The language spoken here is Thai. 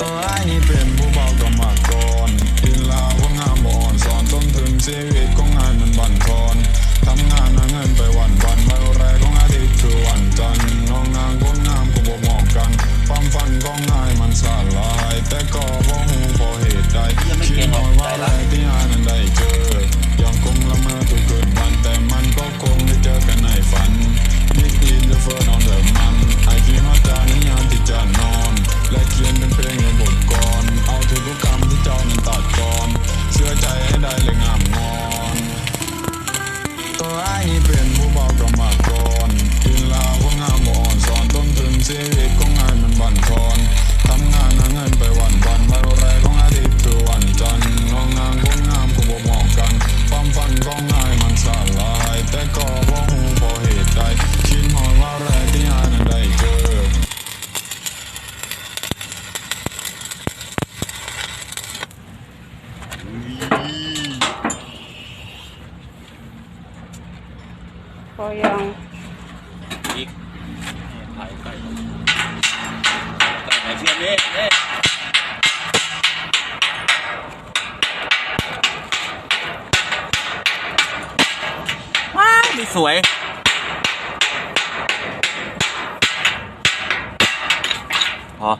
ตัวไอ้นี่เป็นผู้เบากรรมกรอินลาว่างามบ่อ่อนสอนต้นถึงชีวิตของงานมันบั่นทอนทำงานหาเงินไปวันวันวันแรกของอาทิตย์คือวันจันทร์น้องนางคนงามก็บ่มองกัน ความฝันของนายมันสลาย แต่ก็บ่ฮู้เพราะเหตุใดคิดน้อยว่าแรกที่อายนั้นได้เจอยังคงละเมอทุกคืนวันแต่มันก็คงได้เจอกันในฝัน This is the first on the man ไอคิดว่าจะนิยามที่จะนอน และเขียนเป็นเพลง Don't look พอยัง อีกถ่ายใกล้ใกล้เชื่อมนี่นี่ ว้าวนี่สวย พอ